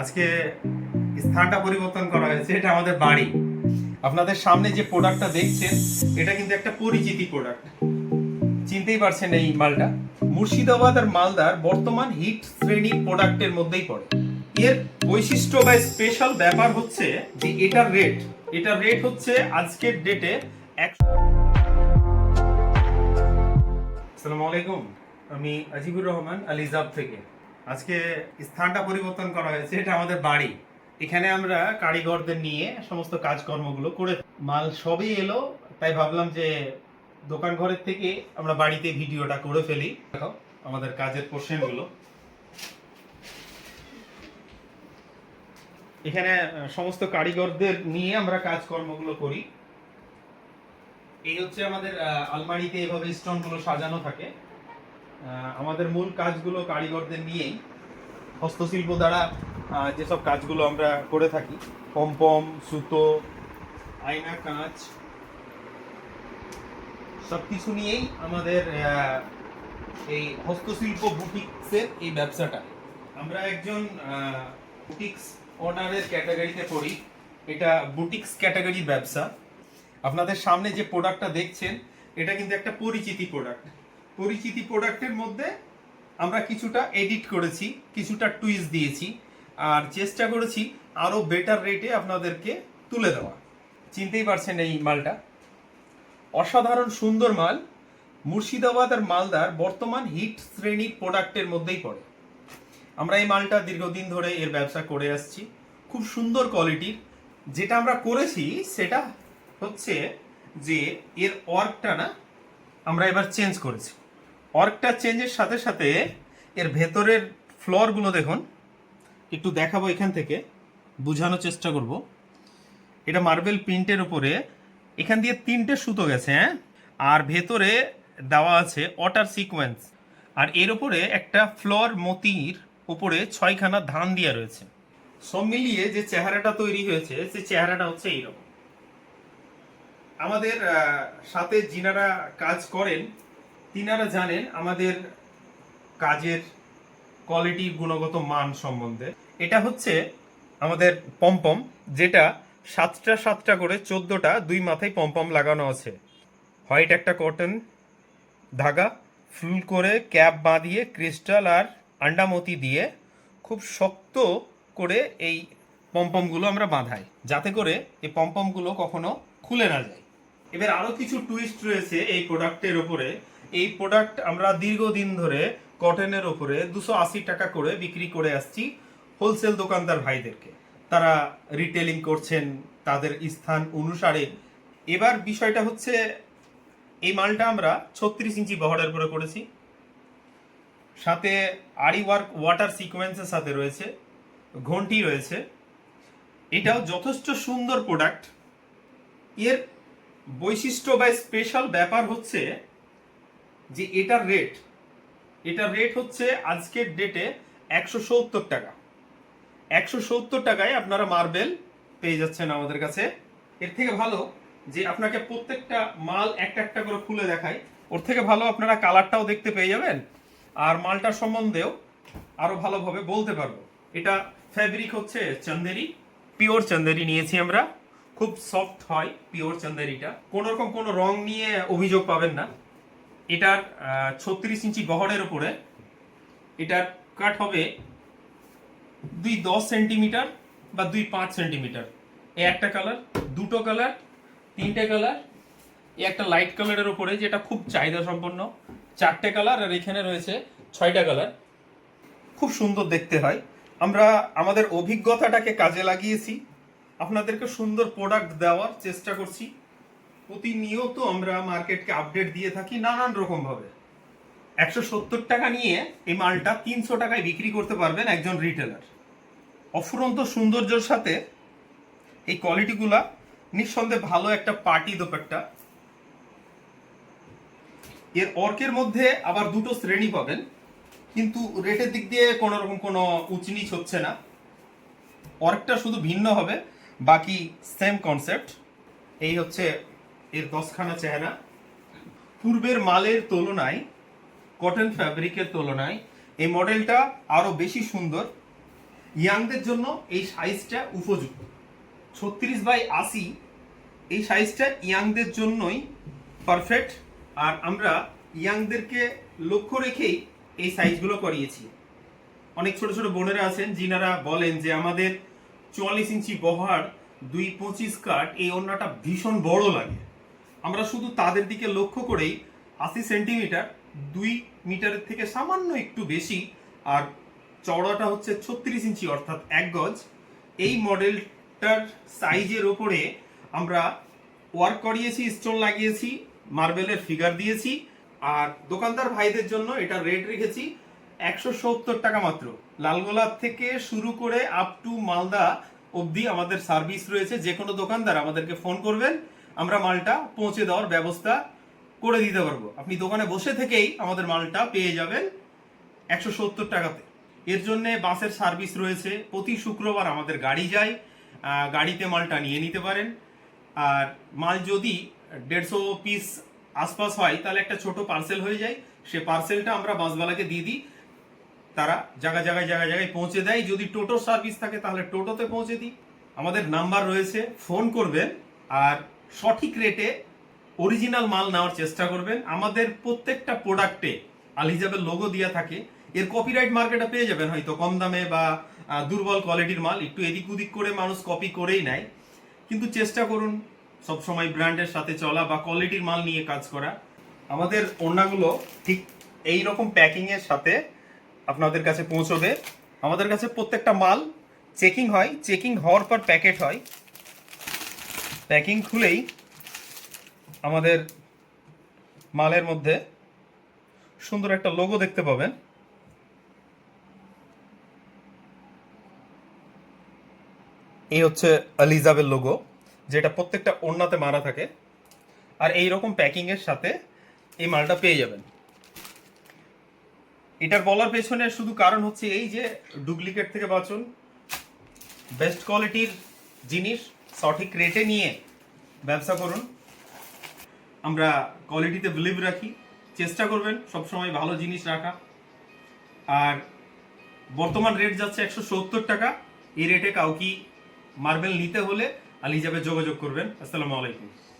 আজকে স্থানটা পরিবর্তন করা হয়েছে, এটা আমাদের বাড়ি। আপনাদের সামনে যে প্রোডাক্টটা দেখছেন, এটা কিন্তু একটা পরিচিতি প্রোডাক্ট চিনতেই পারছেন এই মালটা। মুর্শিদাবাদ আর মালদার বর্তমান হিট শ্রেণির প্রোডাক্টের মধ্যেই পড়ে। এর বৈশিষ্ট্য বা স্পেশাল ব্যাপার হচ্ছে যে এটার রেট এটার রেট হচ্ছে আজকের ডেটে এক আসসালামু আলাইকুম। আমি আজিবুর রহমান, আলিজাব থেকে। আজকে স্থানটা পরিবর্তন করা হয়েছে, এটা আমাদের বাড়ি। এখানে আমরা কারিগরদের নিয়ে সমস্ত কাজকর্মগুলো করে মাল সবই এলো, তাই ভাবলাম যে দোকান ঘরের থেকে আমরা বাড়িতে ভিডিওটা করে ফেলি। দেখো, আমাদের কাজের পোর্শনগুলো। এখানে সমস্ত কারিগরদের নিয়ে আমরা কাজকর্মগুলো করি। এই হচ্ছে আমাদের আলমারিতে এভাবে স্টোনগুলো সাজানো থাকে। আমাদের মূল কাজগুলো কারিগরদের নিয়েই হস্তশিল্প দ্বারা যেসব কাজগুলো আমরা করে থাকি পমপম সুতো, আয়না, কাঁচ সব কিছু নিয়েই আমাদের এই হস্তশিল্প বুটিক্সের এই ব্যবসাটা। আমরা একজন বুটিক্স ওনারের ক্যাটাগরিতে পড়ি। এটা বুটিক্স ক্যাটাগরি ব্যবসা। আপনাদের সামনে যে প্রোডাক্টটা দেখছেন, এটা কিন্তু একটা পরিচিতি প্রোডাক্ট পরিচিতি প্রোডাক্টের মধ্যে আমরা কিছুটা এডিট করেছি, কিছুটা টুইস দিয়েছি, আর চেষ্টা করেছি আরও বেটার রেটে আপনাদেরকে তুলে দেওয়া। চিনতেই পারছেন এই মালটা। অসাধারণ সুন্দর মাল। মুর্শিদাবাদ আর মালদার বর্তমান হিট শ্রেণির প্রোডাক্টের মধ্যেই পড়ে। আমরা এই মালটা দীর্ঘদিন ধরে এর ব্যবসা করে আসছি। খুব সুন্দর কোয়ালিটির। যেটা আমরা করেছি সেটা হচ্ছে যে এর ওয়ার্কটা না আমরা এবার চেঞ্জ করেছি। ওয়ার্কটা চেঞ্জের সাথে সাথে এর ভেতরের ফ্লোরগুলো দেখুন। একটু দেখাবো এখান থেকে, বোঝানোর চেষ্টা করব। এটা মার্বেল প্রিন্টের উপরে। এখান দিয়ে তিনটে সুতো গেছে হ্যাঁ? আর ভেতরে দেওয়া আছে ওয়াটার সিকোয়েন্স আর এর উপরে একটা ফ্লোর মতির উপরে ছয়খানা ধান দেওয়া রয়েছে। সব মিলিয়ে যে চেহারাটা তৈরি হয়েছে সে চেহারাটা হচ্ছে এইরকম। আমাদের সাথে যিনারা কাজ করেন তিনারা জানেন আমাদের কাজের কোয়ালিটি গুণগত মান সম্বন্ধে। এটা হচ্ছে আমাদের পম্পম, যেটা সাতটা সাতটা করে চোদ্দোটা দুই মাথায় পম্পম লাগানো আছে। হোয়াইট একটা কটন ধাগা ফুল করে ক্যাপ বাঁধিয়ে ক্রিস্টাল আর আন্ডামতি দিয়ে খুব শক্ত করে এই পম্পমগুলো আমরা বাঁধাই, যাতে করে এই পম্পমগুলো কখনো খুলে না যায়। এবার আরও কিছু টুইস্ট রয়েছে এই প্রোডাক্টের উপরে। এই প্রোডাক্ট আমরা দীর্ঘদিন ধরে কটনের উপরে দুশো আশি টাকা করে বিক্রি করে আসছি হোলসেল দোকানদার ভাইদেরকে। তারা রিটেলিং করছেন, তাদের স্থান অনুসারে। এবার বিষয়টা হচ্ছে, এই মালটা আমরা ছত্রিশ ইঞ্চি বহরের উপরে করেছি। সাথে আরি ওয়ার্ক ওয়াটার সিকোয়েন্সের সাথে রয়েছে, ঘন্টি রয়েছে। এটাও যথেষ্ট সুন্দর প্রোডাক্টের বৈশিষ্ট্য বা স্পেশাল ব্যাপার হচ্ছে যে এটার রেট এটার রেট হচ্ছে আজকের ডেটে একশো সত্তর টাকা। একশো সত্তর টাকায় আপনারা মার্বেল পেয়ে যাচ্ছেন আমাদের কাছে। এর থেকে ভালো যে আপনাকে প্রত্যেকটা মাল একটা একটা করে খুলে দেখায় ওর থেকে ভালো আপনারা কালারটাও দেখতে পেয়ে যাবেন। আর মালটার সম্বন্ধেও আরও ভালোভাবে বলতে পারব। এটা ফ্যাব্রিক হচ্ছে চন্দেরি পিওর চন্দেরি নিয়েছি আমরা। খুব সফট হয় পিওর চন্দেরিটা কোনো রকম কোনো রং নিয়ে অভিযোগ পাবেন না। এটার ছত্রিশ ইঞ্চি গহরের উপরে এটার কাট হবে দুই দশ সেন্টিমিটার বা দুই পাঁচ সেন্টিমিটার এ একটা কালার দুটো কালার তিনটে কালার এ একটা লাইট কালারের উপরে যেটা খুব চাহিদা সম্পন্ন। চারটে কালার আর এখানে রয়েছে ছয়টা কালার খুব সুন্দর দেখতে হয়। আমরা, আমাদের অভিজ্ঞতাটাকে কাজে লাগিয়েছি। আপনাদেরকে সুন্দর প্রোডাক্ট দেওয়ার চেষ্টা করছি। প্রতিনিয়ত আমরা মার্কেটকে আপডেট দিয়ে থাকি নানান রকম ভাবে। একশো সত্তর টাকা নিয়ে এই মালটা তিনশো টাকায় বিক্রি করতে পারবেন একজন রিটেলার অফুরন্ত সৌন্দর্যের সাথে এই কোয়ালিটিগুলা নিঃসন্দেহে ভালো একটা পার্টি দোপাট্টা। এর অর্কের মধ্যে আবার দুটো শ্রেণি পাবেন, কিন্তু রেটের দিক দিয়ে কোনো রকম কোনো উচনিচ হচ্ছে না। অর্কটা শুধু ভিন্ন হবে। বাকি সেম কনসেপ্ট এই হচ্ছে এর দশখানা চেহারা। পূর্বের মালের তুলনায় কটন ফ্যাব্রিকের তুলনায় এই মডেলটা আরও বেশি সুন্দর। ইয়াংদের জন্য এই সাইজটা উপযুক্ত। ছত্রিশ বাই আশি, এই সাইজটা ইয়াংদের জন্যই পারফেক্ট আর আমরা ইয়াংদেরকে লক্ষ্য রেখেই এই সাইজগুলো করিয়েছি। অনেক ছোট ছোট বোনেরা আছেন, যিনারা বলেন যে আমাদের চুয়াল্লিশ ইঞ্চি বহার দুই পঁচিশ কাট এই ওড়নাটা ভীষণ বড় লাগে। আমরা শুধু তাদের দিকে লক্ষ্য করেই আশি সেন্টিমিটার, দুই মিটারের থেকে সামান্য একটু বেশি, আর চওড়াটা হচ্ছে ছত্রিশ ইঞ্চি অর্থাৎ এক গজ। এই মডেলটার সাইজের ওপরে আমরা ওয়ার্ক করিয়েছি, স্টোন লাগিয়েছি, মার্বেলের ফিগার দিয়েছি, আর দোকানদার ভাইদের জন্য এটা রেট রেখেছি। একশো সত্তর টাকা মাত্র। লালগোলার থেকে শুরু করে আপ টু মালদা অবধি আমাদের সার্ভিস রয়েছে। যে কোনো দোকানদার আমাদেরকে ফোন করবেন, আমরা মালটা পৌঁছে দেওয়ার ব্যবস্থা করে দিতে পারব। আপনি দোকানে বসে থেকেই আমাদের মালটা পেয়ে যাবেন একশো সত্তর টাকাতে। এর জন্য বাসের সার্ভিস রয়েছে। প্রতি শুক্রবার আমাদের গাড়ি যায় গাড়িতে মালটা নিয়ে নিতে পারেন। আর মাল যদি দেড়শো পিস আশপাশ হয়, তাহলে একটা ছোট পার্সেল হয়ে যায়। সে পার্সেলটা আমরা বাসওয়ালাকে দিয়ে দিই। তারা জায়গা জায়গায় জায়গায় জায়গায় পৌঁছে দেয়। যদি টোটো সার্ভিস থাকে, তাহলে টোটোতে পৌঁছে দিই। আমাদের নাম্বার রয়েছে, ফোন করবেন আর সঠিক রেটে অরিজিনাল মাল নেওয়ার চেষ্টা করবেন। আমাদের প্রত্যেকটা প্রোডাক্টে আলিজাবের লোগো দেওয়া থাকে। এর কপিরাইট মার্কেটে পেয়ে যাবেন হয়তো কম দামে বা দুর্বল কোয়ালিটির মাল। একটু এদিক ওদিক করে মানুষ কপি করেই নেয়। কিন্তু চেষ্টা করুন সবসময় ব্র্যান্ডের সাথে চলা বা কোয়ালিটির মাল নিয়ে কাজ করা। আমাদের ওড়নাগুলো ঠিক এই রকম প্যাকিংয়ের সাথে আপনাদের কাছে পৌঁছবে। আমাদের কাছে প্রত্যেকটা মাল চেকিং হয়। চেকিং হওয়ার পর প্যাকেট হয়। প্যাকিং খুলেই আমাদের মালের মধ্যে সুন্দর একটা লোগো দেখতে পাবেন। এই হচ্ছে আলিজাবের লোগো যেটা প্রত্যেকটা ওড়নাতে মারা থাকে। আর এই রকম প্যাকিং এর সাথে এই মালটা পেয়ে যাবেন। এটার বলার পেছনে শুধু কারণ হচ্ছে এই যে ডুপ্লিকেট থেকে বাঁচুন বেস্ট কোয়ালিটির জিনিস সঠিক রেটে নিয়ে ব্যবসা করুন। আমরা কোয়ালিটিতে বিলিভ রাখি, চেষ্টা করবেন সবসময় ভালো জিনিস রাখা। আর বর্তমান রেট যাচ্ছে একশো সত্তর টাকা, এই রেটে কাউকে মার্বেল নিতে হলে আলিজাবে যোগাযোগ করবেন। আসসালামু আলাইকুম।